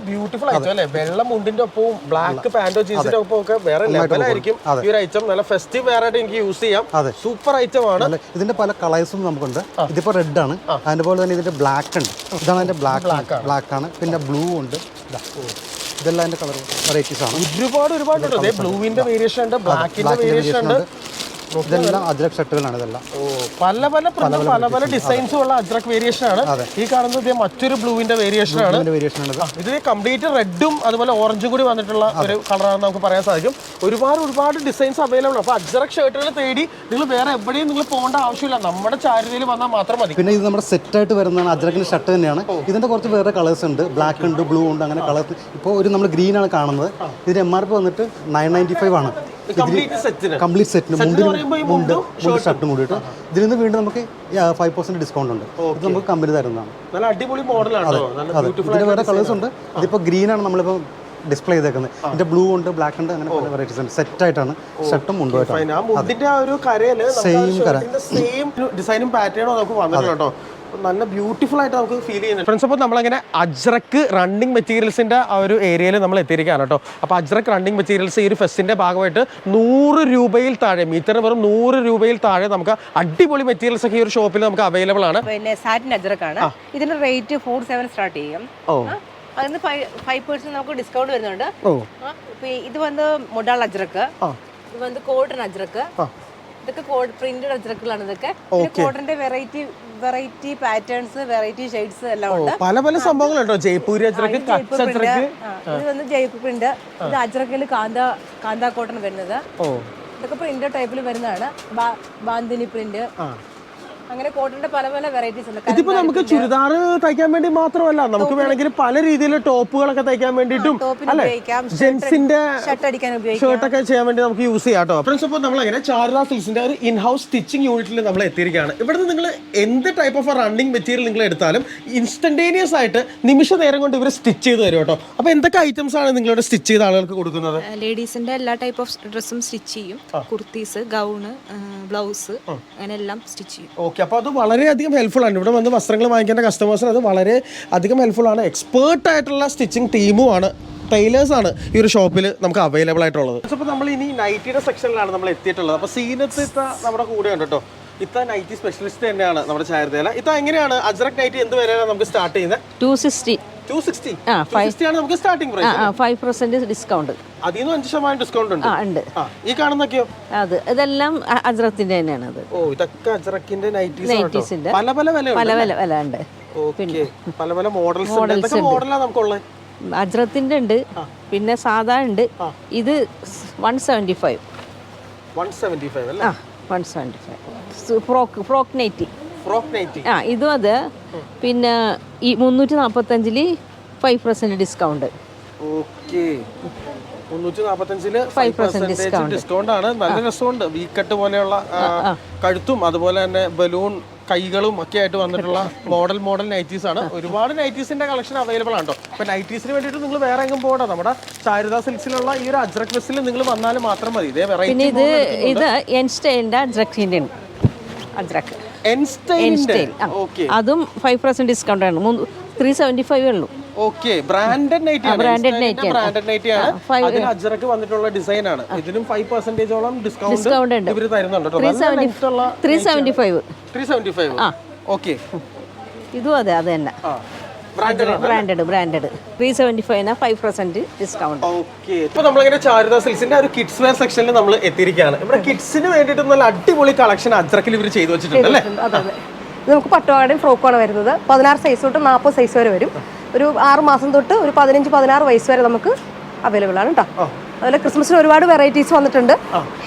ബ്യൂട്ടിഫുൾ വെള്ള മുണ്ടിന്റെ ഒപ്പവും ബ്ലാക്ക് പാന്റോ ജീൻസിന്റെ ഒപ്പം ഒക്കെ വേറെ ലെവലായിരിക്കും ഈ ഒരു ഐറ്റം നല്ല ഫെസ്റ്റീവ് വെയർ ആയിട്ട് എനിക്ക് യൂസ് ചെയ്യാം. അതെ. സൂപ്പർ ഐറ്റം ആണ്. ഇതിന്റെ പല കളേഴ്സും നമുക്കുണ്ട്. ഇതിപ്പോ റെഡ് ആണ്. അതുപോലെ തന്നെ ഇതിന്റെ ബ്ലാക്ക് ഉണ്ട്. ഇതാണ് അതിന്റെ ബ്ലാക്ക് ബ്ലാക്ക് ആണ്. പിന്നെ ബ്ലൂ ഉണ്ട്. ഇതെല്ലാം കളർ വെറൈറ്റീസ് ആണ്. ഒരുപാട് ഒരുപാട് ബ്ലൂവിന്റെ വേരിയേഷൻ ഉണ്ട്. ബ്ലാക്കിന്റെ വേരിയേഷൻ ഉണ്ട്. ഇതെല്ലാം അജ്രക് ഷർട്ടുകളാണ് ഇതെല്ലാം. പല പല പല പല ഡിസൈൻസും ഉള്ള അജ്രക് വേരിയേഷൻ ആണ്. ഈ കാണുന്നത് മറ്റൊരു ബ്ലൂവിന്റെ വേരിയേഷൻ ആണ്. വേരിയേഷൻ ആണ് ഇത് ആ, ഇത് കംപ്ലീറ്റ് റെഡും അതുപോലെ ഓറഞ്ചും കൂടി വന്നിട്ടുള്ള ഒരു കളറാണ് നമുക്ക് പറയാൻ സാധിക്കും. ഒരുപാട് ഒരുപാട് ഡിസൈൻസ് അവൈലബിൾ അപ്പോൾ അജ്രക് ഷർട്ടുകൾ തേടി നിങ്ങൾ വേറെ എവിടെയും നിങ്ങൾ പോകേണ്ട ആവശ്യമില്ല. നമ്മുടെ ചാരുതയിൽ വന്നാൽ മാത്രം മതി. പിന്നെ ഇത് നമ്മുടെ സെറ്റ് ആയിട്ട് വരുന്നതാണ് അജ്രക്കിന്റെ ഷർട്ട് തന്നെയാണ്. ഇതിന്റെ കുറച്ച് വേറെ കളേഴ്സ് ഉണ്ട്. ബ്ലാക്ക് ഉണ്ട് ബ്ലൂ ഉണ്ട് അങ്ങനെ കളേഴ്സ് ഇപ്പോൾ ഒരു നമ്മൾ ഗ്രീൻ ആണ് കാണുന്നത്. ഇതിന്റെ എം ആർ പി വന്നിട്ട് നയൻ നയന്റി ഫൈവ് ആണ്. കംപ്ലീറ്റ് സെറ്റിന് മുണ്ട് മുണ്ടും മുണ്ട് ഷർട്ടും കൂടിയിട്ട് ഇതിൽ നിന്ന് വീണ്ടും നമുക്ക് ഫൈവ് പെർസെന്റ് ഡിസ്കൗണ്ട് ഉണ്ട്. ഇത് നമുക്ക് കമ്പനി തരുന്നതാണ്. നല്ല അടിപൊളി മോഡലാണ് അതെ ഇതിന്റെ വേറെ കളേഴ്സ് ഉണ്ട്. ഇതിപ്പോൾ ഗ്രീൻ ആണ് നമ്മളിപ്പോൾ ഡിസ്പ്ലേ ചെയ്തേക്കുന്നത്. ഇതിന്റെ ബ്ലൂ ഉണ്ട് ബ്ലാക്ക് ഉണ്ട് അങ്ങനെ പല വെറൈറ്റീസ് ഉണ്ട്. സെറ്റ് ആയിട്ടാണ് ഷർട്ടും മുണ്ടുമായിട്ടാണ് സെയിം ഡിസൈനും പാറ്റേണും നമുക്ക് വന്നിട്ടുണ്ട് കേട്ടോ. നല്ല ബ്യൂട്ടിഫുൾ ആയിട്ട് നമുക്ക് ഫീൽ ചെയ്യുന്നുണ്ട്. ഫ്രണ്ട്സ് അപ്പോൾ നമ്മളങ്ങനെ അജ്രക്ക് റണ്ണിങ് മെറ്റീരിയൽസിന്റെ ആ ഒരു ഏരിയയിൽ നമ്മൾ എത്തിയിരിക്കുകയാണ് കേട്ടോ. അപ്പോൾ അജ്രക്ക് റണ്ണിങ് മെറ്റീരിയൽസ് ഈ ഒരു ഫെസ്റ്റിന്റെ ഭാഗമായിട്ട് നൂറ് രൂപയിൽ താഴെ മീറ്ററിന് വെറും നൂറ് രൂപയിൽ താഴെ നമുക്ക് അടിപൊളി മെറ്റീരിയൽസ് ഒക്കെ ഈ ഒരു ഷോപ്പിൽ നമുക്ക് അവൈലബിൾ ആണ്. പിന്നെ സാറ്റിൻ അജ്രക്കാണ് ഇതിന്റെ റേറ്റ് ഫോർ സെവൻ സ്റ്റാർട്ട് ചെയ്യും. ഓ. ആ, അതിന് ഫൈവ് പെർസെന്റ് നമുക്ക് ഡിസ്കൗണ്ട് വരുന്നുണ്ട്. ഇത് വന്ന് മൊഡാൾ അജ്രക്ക് ഇത് വന്ന് കോട്ടൺ അജ്രക്ക് ഇതൊക്കെ പ്രിന്റഡ് അജ്രക്കുകളാണ് ഇതൊക്കെ. കോട്ടന്റെ variety variety patterns variety shades എല്ലാം ഉണ്ട്. പല പല സംഭവങ്ങളുണ്ടോ? ജയ്പൂരി അജ്രക്ക് ഇത് വന്ന് ജയ്പൂർ പ്രിന്റ് ഇത് അജ്രക്കിൽ കാന്ത കാന്ത കോട്ടൺ വരുന്നത്. ഇതൊക്കെ പ്രിന്റ് ടൈപ്പിൽ വരുന്നതാണ്. ബാന്തിനി പ്രിന്റ് അങ്ങനെ കോട്ടന്റെ പല പല വെറൈറ്റീസ് ഉണ്ട്. ഇതിപ്പോ നമുക്ക് ചുരിദാർ തയ്ക്കാൻ വേണ്ടി മാത്രമല്ല നമുക്ക് വേണമെങ്കിൽ പല രീതിയിൽ ടോപ്പുകളൊക്കെ തയ്ക്കാൻ വേണ്ടിയിട്ടും ജെൻസിന്റെ ഷർട്ട് അടിക്കാൻ ഉപയോഗിക്കാം. ഷർട്ടൊക്കെ ചെയ്യാൻ വേണ്ടി നമുക്ക് യൂസ് ചെയ്യാം കേട്ടോ ഫ്രണ്ട്സ് അപ്പോൾ നമ്മൾ അങ്ങനെ ചാരുദാ സിൽസിന്റെ ഒരു ഇൻ ഹൗസ് സ്റ്റിച്ചിങ് യൂണിറ്റിൽ നമ്മൾ എത്തിയിരിക്കുകയാണ്. ഇവിടുന്ന് നിങ്ങൾ എന്ത് ടൈപ്പ് ഓഫ് റണ്ണിങ് മെറ്റീരിയൽ നിങ്ങൾ എടുത്താലും ഇൻസ്റ്റന്റേനിയസ് ആയിട്ട് നിമിഷ നേരം കൊണ്ട് ഇവർ സ്റ്റിച്ച് ചെയ്ത് തരും കേട്ടോ അപ്പോൾ എന്തൊക്കെ ഐറ്റംസ് ആണ് നിങ്ങളുടെ സ്റ്റിച്ച് ചെയ്ത ആളുകൾക്ക് കൊടുക്കുന്നത്? ലേഡീസിന്റെ എല്ലാ ടൈപ്പ് ഓഫ് ഡ്രസ്സും സ്റ്റിച്ച് ചെയ്യും. കുർത്തീസ് ഗൗണ് ബ്ലൗസ് അങ്ങനെ എല്ലാം സ്റ്റിച്ച് ചെയ്യും. ഓക്കെ അപ്പോൾ അത് വളരെയധികം ഹെൽപ്ഫുൾ ആണ്. ഇവിടെ വന്ന് വസ്ത്രങ്ങൾ വാങ്ങിക്കേണ്ട കസ്റ്റമേഴ്സിന് അത് വളരെ അധികം ഹെൽപ്ഫുൾ ആണ്. എക്സ്പേർട്ട് ആയിട്ടുള്ള സ്റ്റിച്ചിങ് ടീമുമാണ് ടൈലേഴ്സ് ആണ് ഈ ഒരു ഷോപ്പിൽ നമുക്ക് അവൈലബിൾ ആയിട്ടുള്ളത്. അപ്പോൾ നമ്മൾ ഇനി നൈറ്റിയുടെ സെക്ഷനിലാണ് നമ്മൾ എത്തിയിട്ടുള്ളത്. അപ്പോൾ സീനത്ത് ഇത്ത നമ്മുടെ കൂടെ ഉണ്ട് കേട്ടോ. ഇത്ത നൈറ്റി സ്പെഷ്യലിസ്റ്റ് തന്നെയാണ് നമ്മുടെ ചാരുതേല ഇത്ത എങ്ങനെയാണ്? അജ്രക് നൈറ്റി എന്ത് വരെയാണ് നമുക്ക് സ്റ്റാർട്ട് ചെയ്യുന്നത്? ടു സിക്സ്റ്റി ഫൈവ് ഡിസ്കൗണ്ട് അഞ്ച് ശതമാനം ഡിസ്കൗണ്ട് ഉണ്ട്. ഉണ്ട്. ഈ കാണുന്നൊക്കെയോ അത് ഇതെല്ലാം അ- തന്നെയാണ് അത്. ഓ ഇതൊക്കെ പല പല വില പല പല വില ഉണ്ട്. ഓക്കെ. പല പല മോഡൽസ് മോഡലാണ് നമുക്കുള്ളത് ഉണ്ട്. പിന്നെ സാധാ ഉണ്ട്. ഇത് one seventy five one seventy five ആ one seventy five frock frock nightie ആ ഇതും അത്. പിന്നെ ഈ മുന്നൂറ്റി നാൽപ്പത്തഞ്ചിൽ ഫൈവ് പെർസെന്റ് ഡിസ്കൗണ്ട് ഓക്കെ മുന്നൂറ്റി നാപ്പത്തഞ്ചിൽ 5% discount. ഡിസ്കൗണ്ട് ആണ്. നല്ല രസമുണ്ട്. വീക്കട്ട് പോലെയുള്ള ആ, കഴുത്തും അതുപോലെ തന്നെ ബലൂൺ കൈകളും ഒക്കെ ആയിട്ട് വന്നിട്ടുള്ള മോഡൽ മോഡൽ നൈറ്റീസ് ആണ്. ഒരുപാട് നൈറ്റീസിന്റെ കളക്ഷൻ അവൈലബിൾ ആണ് കേട്ടോ അപ്പൊ നൈറ്റീസിന് വേണ്ടിയിട്ട് നിങ്ങൾ വേറെ എങ്ങും പോകണ്ട. നമ്മുടെ ശാരദ സിൽക്സിലുള്ള ഈ ഒരു അജ്രക് ബസ്സിൽ നിങ്ങൾ വന്നാൽ മാത്രം മതി. ഇതേ പിന്നെ വെറൈറ്റി ഇത് ഇത് എൻ സ്റ്റൈലിന്റെ അജ്രക്കിന്റെ ഉണ്ട് അജ്രക്ക് അതും ഫൈവ് പെർസെന്റ് ഡിസ്കൗണ്ട് ആണ്. ത്രീ സെവന്റി ഫൈവ് ഉള്ളൂ. ഓക്കെ ബ്രാൻഡഡ് നൈറ്റ് nighty ആണ്. ബ്രാൻഡഡ് നൈറ്റ് ആണ്. അതിന് വന്നിട്ടുള്ള ഡിസൈൻ ആണ്. ഇതിനും ഫൈവ് പെർസെന്റേജോളം ഡിസ്കൗണ്ട് ഉണ്ട്. ഇവർ തരുന്നുണ്ട് കേട്ടോ. ത്രീ നല്ല സെവന്റി length ഉള്ള three seventy five three seventy five okay ഇതും അതെ അത് തന്നെ. Branded branded three seventy five five percent discount okay ഇപ്പൊ നമ്മളിങ്ങനെ ചാരുദാ സിൽസിന്റെ ഒരു കിഡ്സ് വെയർ സെക്ഷനിൽ നമ്മൾ എത്തിയിരിക്കുകയാണ്. ഇവിടെ കിഡ്സിന് വേണ്ടിയിട്ട് നല്ല അടിപൊളി കളക്ഷൻ അജ്രക്കിൽ ഇവർ ചെയ്തു വെച്ചിട്ടുണ്ട് അല്ലേ? നമുക്ക് പട്ടുപാടയും ഫ്രോക്കുമാണ് വരുന്നത്. പതിനാറ് സൈസ് തൊട്ട് നാൽപ്പത് സൈസ് വരെ വരും. ഒരു ആറ് മാസം തൊട്ട് ഒരു പതിനഞ്ച് പതിനാറ് വയസ്സ് വരെ നമുക്ക് അവൈലബിൾ ആണ് കേട്ടോ അതുപോലെ ക്രിസ്മസിന് ഒരുപാട് വെറൈറ്റീസ് വന്നിട്ടുണ്ട്.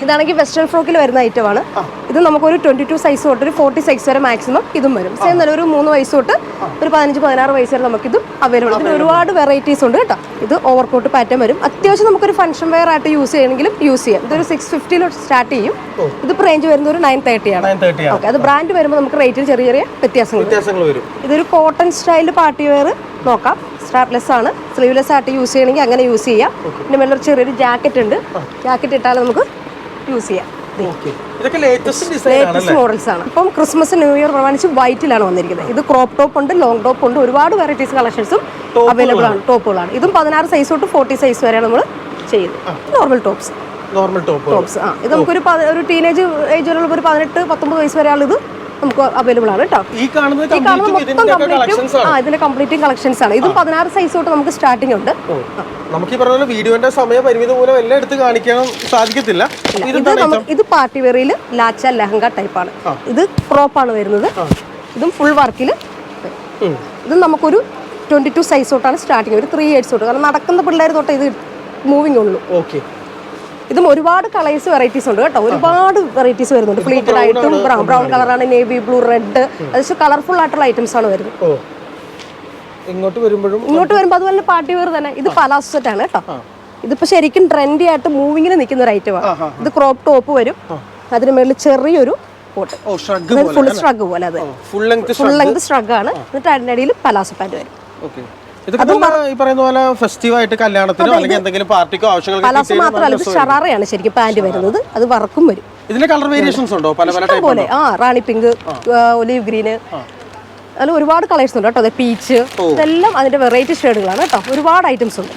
ഇതാണെങ്കിൽ വെസ്റ്റേൺ ഫ്രോക്കിൽ വരുന്ന ഐറ്റം ആണ്. ഇത് നമുക്കൊരു ട്വന്റി ടു സൈസ് തൊട്ട് ഒരു ഫോർട്ടി സൈസ് വരെ മാക്സിമം ഇതും വരും. സെയിം നല്ല ഒരു മൂന്ന് വയസ്സ് തൊട്ട് ഒരു പതിനഞ്ച് പതിനാറ് വയസ്സ് വരെ നമുക്ക് ഇതും അവൈലബിൾ ഇതിന് ഒരുപാട് വെറൈറ്റീസ് ഉണ്ട് കേട്ടോ. ഇത് ഓവർകോട്ട് പാറ്റേൺ വരും. അത്യാവശ്യം നമുക്കൊരു ഫംഗ്ഷൻ വെയർ ആയിട്ട് യൂസ് ചെയ്യണമെങ്കിലും യൂസ് ചെയ്യാം. ഇതൊരു സിക്സ് ഫിഫ്റ്റിയിൽ സ്റ്റാർട്ട് ചെയ്യും. ഇതിപ്പോൾ റേഞ്ച് വരുന്നത് ഒരു നയൻ തേർട്ടി ആണ്. ഓക്കെ അത് ബ്രാൻഡ് വരുമ്പോൾ നമുക്ക് റേറ്റിൽ ചെറിയ ചെറിയ വ്യത്യാസങ്ങൾ വരും. വ്യത്യാസങ്ങൾ വരും. ഇതൊരു കോട്ടൺ സ്റ്റൈൽ പാർട്ടി വെയർ നോക്കാം. സ്ട്രാപ്ലെസ് ആണ്. സ്ലീവ്ലെസ് ആയിട്ട് യൂസ് ചെയ്യണമെങ്കിൽ അങ്ങനെ യൂസ് ചെയ്യാം. പിന്നെ മേലെ ഒരു ചെറിയൊരു ജാക്കറ്റ് ഉണ്ട്. ജാക്കറ്റ് ഇട്ടാൽ നമുക്ക് യൂസ് ചെയ്യാം. ലേറ്റസ്റ്റ് മോഡൽസ് ആണ്. ഇപ്പം ക്രിസ്മസ് ന്യൂ ഇയർ പ്രമാണിച്ച് വൈറ്റിലാണ് വന്നിരിക്കുന്നത്. ഇത് ക്രോപ്പ് ടോപ്പ് ഉണ്ട് ലോങ് ടോപ്പ് ഉണ്ട്. ഒരുപാട് വെറൈറ്റീസ് കളക്ഷൻസും അവൈലബിൾ ആണ്. ടോപ്പുകളാണ് ഇതും പതിനാറ് സൈസ് തൊട്ട് ഫോർട്ടി സൈസ് വരെയാണ് നമ്മൾ ചെയ്യുന്നത്. Normal tops normal top tops ആ. ഇത് നമുക്കൊരു ഒരു ടീനേജ് ഏജ് വരെയുള്ള ഒരു പതിനെട്ട് പത്തൊമ്പത് വയസ്സ് വരെയാണ് ഇത് നമുക്ക് അവൈലബിൾ ആണ് കേട്ടോ ഈ കാണുന്നത് മൊത്തം കംപ്ലീറ്റും ആ ഇതിന്റെ കംപ്ലീറ്റും കളക്ഷൻസ് ആണ്. ഇതും പതിനാറ് സൈസ് തൊട്ട് നമുക്ക് സ്റ്റാർട്ടിംഗ് ഉണ്ട്. നമുക്ക് ഈ പറഞ്ഞ പോലെ വീഡിയോന്റെ സമയ പരിമിതി മൂലം എല്ലാം എടുത്ത് കാണിക്കാൻ സാധിക്കത്തില്ല. ഇത് ഇത് പാർട്ടി വെയറിൽ ലാച്ച ലഹങ്ക ടൈപ്പ് ആണ്. ഇത് ക്രോപ്പ് ആണ് വരുന്നത്. ഇതും ഫുൾ വർക്കിൽ ഇത് നമുക്കൊരു ട്വന്റി ടു സൈസ് തൊട്ടാണ് സ്റ്റാർട്ടിങ് ഒരു ത്രീ ഇയേഴ്സ് തൊട്ട്. കാരണം നടക്കുന്ന പിള്ളേർ തൊട്ട് ഇത് മൂവിങ് ഉള്ളൂ. ഓക്കെ ഇതും ഒരുപാട് കളേഴ്സ് വെറൈറ്റീസ് ഉണ്ട് കേട്ടോ. ഒരുപാട് വെറൈറ്റീസ് വരുന്നുണ്ട്. പ്ലീറ്റഡ് ആയിട്ടും ബ്രൗൺ ബ്രൗൺ കളറാണ് നേവി ബ്ലൂ റെഡ് അത് കളർഫുൾ ആയിട്ടുള്ള ഐറ്റംസ് ആണ് വരുന്നത്. ഇങ്ങോട്ട് വരുമ്പോഴും ഇങ്ങോട്ട് വരുമ്പോൾ അതുപോലെ പാർട്ടി വെയർ തന്നെ. ഇത് പലാസോ സെറ്റ് ആണ് കേട്ടോ. ഇതിപ്പോ ശരിക്കും ട്രെൻഡി ആയിട്ട് മൂവിങ്ങിൽ നിൽക്കുന്ന ഒരു ഐറ്റമാണ് ഇത് ക്രോപ്പ് ടോപ്പ് വരും. അതിന് മേളിൽ ചെറിയൊരു കോട്ട് ഫുൾ സ്ട്രഗ് പോലെ അത്. ഫുൾ ലെങ്ത് സ്ട്രഗ് ആണ്. എന്നിട്ട് അതിന്റെ അടിയിൽ പലാസോ പാന്റ് വരും. ഈ പറയുന്ന പോലെ ഫെസ്റ്റീവായിട്ട് കല്യാണത്തിനോ അല്ലെങ്കിൽ എന്തെങ്കിലും പാർട്ടിക്കോ ആവശ്യങ്ങൾക്ക് പലാസോ മാത്രമല്ല ഇത് ഷറാറയാണ് ശരിക്കും പാന്റ് വരുന്നത്. അത് വർക്കും വരും. ഇതിന്റെ കളർ വേരിയേഷൻസ് ഉണ്ടോ? പല പല ആ റാണി പിങ്ക് ഒലീവ് ഗ്രീന് അതിൽ ഒരുപാട് കളേഴ്സ് ഉണ്ട് കേട്ടോ. അതെ പീച്ച് ഇതെല്ലാം അതിന്റെ വെറൈറ്റി ഷെയ്ഡുകളാണ് കേട്ടോ. ഒരുപാട് ഐറ്റംസ് ഉണ്ട്.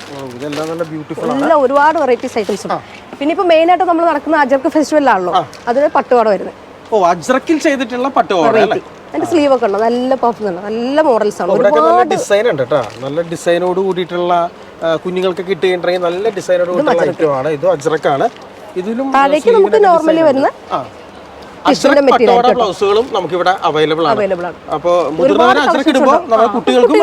എല്ലാം ഒരുപാട് വെറൈറ്റീസ് ഐറ്റംസ് ഉണ്ട്. പിന്നെ ഇപ്പൊ മെയിൻ ആയിട്ട് നമ്മൾ നടക്കുന്ന അജർക്ക് ഫെസ്റ്റിവലാണല്ലോ അതിന് പട്ടുപാട വരുന്നത്. ഓ അജ്രക്കിൽ ചെയ്തിട്ടുള്ള പട്ടുപാട അതിന്റെ സ്ലീവ് ഒക്കെ ഉണ്ട്? നല്ല പഫ് നല്ല മോഡൽസ് ആണ്. നല്ല ഡിസൈൻ ഉണ്ട് കേട്ടോ. നല്ല ഡിസൈനോട് കൂടിയിട്ടുള്ള കുഞ്ഞുങ്ങൾക്ക് കിട്ടുകയുണ്ടെങ്കിൽ നല്ല ഡിസൈനോട് കൂടിയിട്ടുള്ള ഐറ്റമാണ് ഇതും അജ്രക്കാണ്. ഇതിലും താഴേക്ക് നമുക്ക് നോർമലി വരുന്ന ടിഷ്യൂന്റെ മെറ്റീരിയൽ പട്ടോട ബ്ലൗസുകളും നമുക്ക് ഇവിടെ അവൈലബിൾ ആണ്. അപ്പൊ കുട്ടികൾക്കും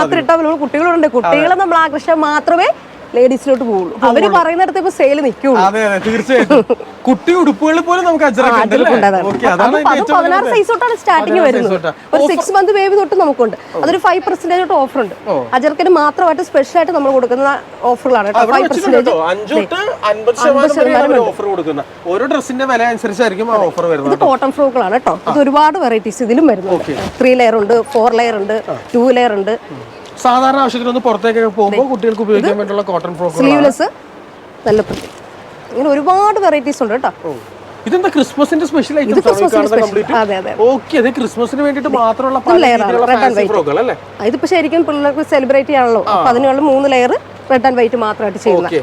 മാത്രം ഇട്ടാൽ കുട്ടികളുണ്ട്. കുട്ടികളെ നമ്മൾ ആകർഷിച്ചാൽ മാത്രമേ ലേഡീസിലോട്ട് പോകുള്ളൂ. അവർ പറയുന്നിടത്ത് ഇപ്പൊ സെയിൽ നിൽക്കുള്ളൂ. അതെ അതെ തീർച്ചയായിട്ടും. കുട്ടി ഉടുപ്പുകളിൽ പോലും നമുക്ക് പതിനാറ് സൈസ് തൊട്ടാണ് സ്റ്റാർട്ടിങ് വരുന്നത്. ഒരു സിക്സ് മന്ത് ബേബി തൊട്ട് നമുക്കുണ്ട്. അതൊരു ഫൈവ് പെർസെന്റേജ് തൊട്ട് ഓഫർ ഉണ്ട് അജർക്കിന് മാത്രമായിട്ട് സ്പെഷ്യൽ ആയിട്ട് നമ്മൾ കൊടുക്കുന്ന ഓഫറുകളാണ് ഫൈവ് പെർസെന്റേജ് ഓരോ ഡ്രസ്സിന്റെ വില അനുസരിച്ചായിരിക്കും ആ ഓഫർ ഇത് വരുന്നത്. കോട്ടൺ ഫ്രോക്കുകളാണ് കേട്ടോ. ഇത് ഒരുപാട് വെറൈറ്റീസ് ഇതിലും വരുന്നുണ്ട്. ത്രീ ലെയർ ഉണ്ട് ഫോർ ലെയർ ഉണ്ട് ടു ലെയർ ഉണ്ട്. സാധാരണ ആവശ്യത്തിനൊന്ന് പുറത്തേക്കൊക്കെ പോകുമ്പോൾ കുട്ടികൾക്ക് ഉപയോഗിക്കാൻ വേണ്ടിയുള്ള കോട്ടൺ ഫ്രോക്ക് സ്ലീവ്ലെസ് നല്ല ഇങ്ങനെ ഒരുപാട് വെറൈറ്റീസ് ഉണ്ട് കേട്ടോ. ഇതെന്താ ക്രിസ്മസിന്റെ സ്പെഷ്യൽ. ഓക്കെ ക്രിസ്മസിന് വേണ്ടിയിട്ട് മാത്രമുള്ള ഇതിപ്പോ ശരിക്കും പിള്ളേർക്ക് സെലിബ്രേറ്റ് ചെയ്യാണല്ലോ. അപ്പൊ അതിനുള്ള മൂന്ന് ലെയർ റെഡ് ആൻഡ് വൈറ്റ് മാത്രമായിട്ട് ചെയ്യുന്നത്.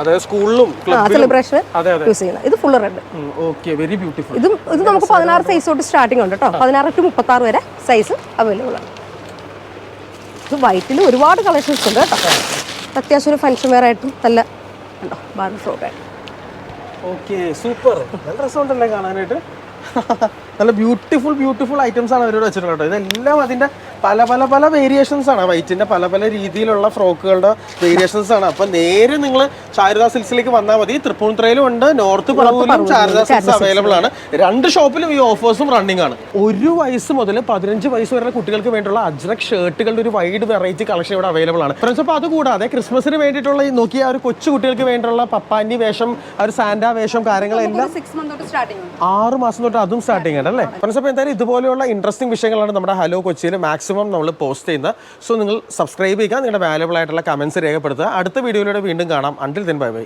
അതായത് സ്കൂളിലും സെലിബ്രേഷൻ യൂസ് ചെയ്യുന്നത്. ഇത് full red okay very beautiful ഇത് ഇത് നമുക്ക് പതിനാറ് സൈസ് തൊട്ട് സ്റ്റാർട്ടിംഗ് ഉണ്ട് കേട്ടോ. പതിനാറ് ടു മുപ്പത്തി ആറ് വരെ സൈസ് അവൈലബിൾ ആണ്. ഇത് വൈറ്റിൽ ഒരുപാട് കളക്ഷൻസ് ഉണ്ട് കേട്ടോ. അത്യാവശ്യം ഒരു ഫങ്ഷൻ വെയർ ആയിട്ടും നല്ല ഉണ്ടോ? ബാർബി ഫ്രോക്ക് ആയിട്ട്. ഓക്കെ സൂപ്പർ നല്ല രസമുണ്ടല്ലേ കാണാനായിട്ട്? [LAUGHS] നല്ല ബ്യൂട്ടിഫുൾ ബ്യൂട്ടിഫുൾ ഐറ്റംസ് ആണ് അവരോട് വെച്ചിട്ടുള്ളത് കേട്ടോ. ഇതെല്ലാം അതിന്റെ പല പല പല വേരിയേഷൻസ് ആണ്. വൈറ്റിന്റെ പല പല രീതിയിലുള്ള ഫ്രോക്കുകളുടെ വേരിയേഷൻസ് ആണ്. അപ്പൊ നേരെ നിങ്ങൾ ശാരദാ സിൽസിലേക്ക് വന്നാൽ മതി. തൃപ്പൂണിത്തുറയിലും ഉണ്ട്. നോർത്ത് പറവൂരിലും ശാരദാ സിൽസ് അവൈലബിൾ ആണ്. രണ്ട് ഷോപ്പിലും ഈ ഓഫേഴ്സും റണ്ണിങ് ആണ്. ഒരു വയസ്സ് മുതൽ പതിനഞ്ച് വയസ്സ് വരെ കുട്ടികൾക്ക് വേണ്ടിയുള്ള അജ്രക് ഷർട്ടുകളുടെ ഒരു വൈഡ് വെറൈറ്റി കളക്ഷൻ ഇവിടെ അവൈലബിൾ ആണ്. ഫ്രണ്ട്സ് അത് കൂടാതെ ക്രിസ്മസിന് വേണ്ടിയിട്ടുള്ള ഈ നോക്കിയ ഒരു കൊച്ചു കുട്ടികൾക്ക് വേണ്ടിയുള്ള പപ്പാന്റെ വേഷം ഒരു സാന്റ വേഷം കാര്യങ്ങളെല്ലാം ആറ് മാസം തൊട്ട് അതും സ്റ്റാർട്ടിങ് ആണ് അല്ലേ? ഫ്രണ്ട്സ് അപ്പോൾ എന്തായാലും ഇതുപോലെയുള്ള ഇൻട്രസ്റ്റിംഗ് വിഷയങ്ങളാണ് നമ്മുടെ ഹലോ കൊച്ചിയിൽ മാക്സിമം നമ്മൾ പോസ്റ്റ് ചെയ്യുന്നത് സോ നിങ്ങൾ സബ്സ്ക്രൈബ് ചെയ്യുക നിങ്ങളുടെ വാല്യബിൾ ആയിട്ടുള്ള കമൻസ് രേഖപ്പെടുത്തുക. അടുത്ത വീഡിയോയിലൂടെ വീണ്ടും കാണാം. അണ്ടിൽ ദിൻ ബൈ ബൈ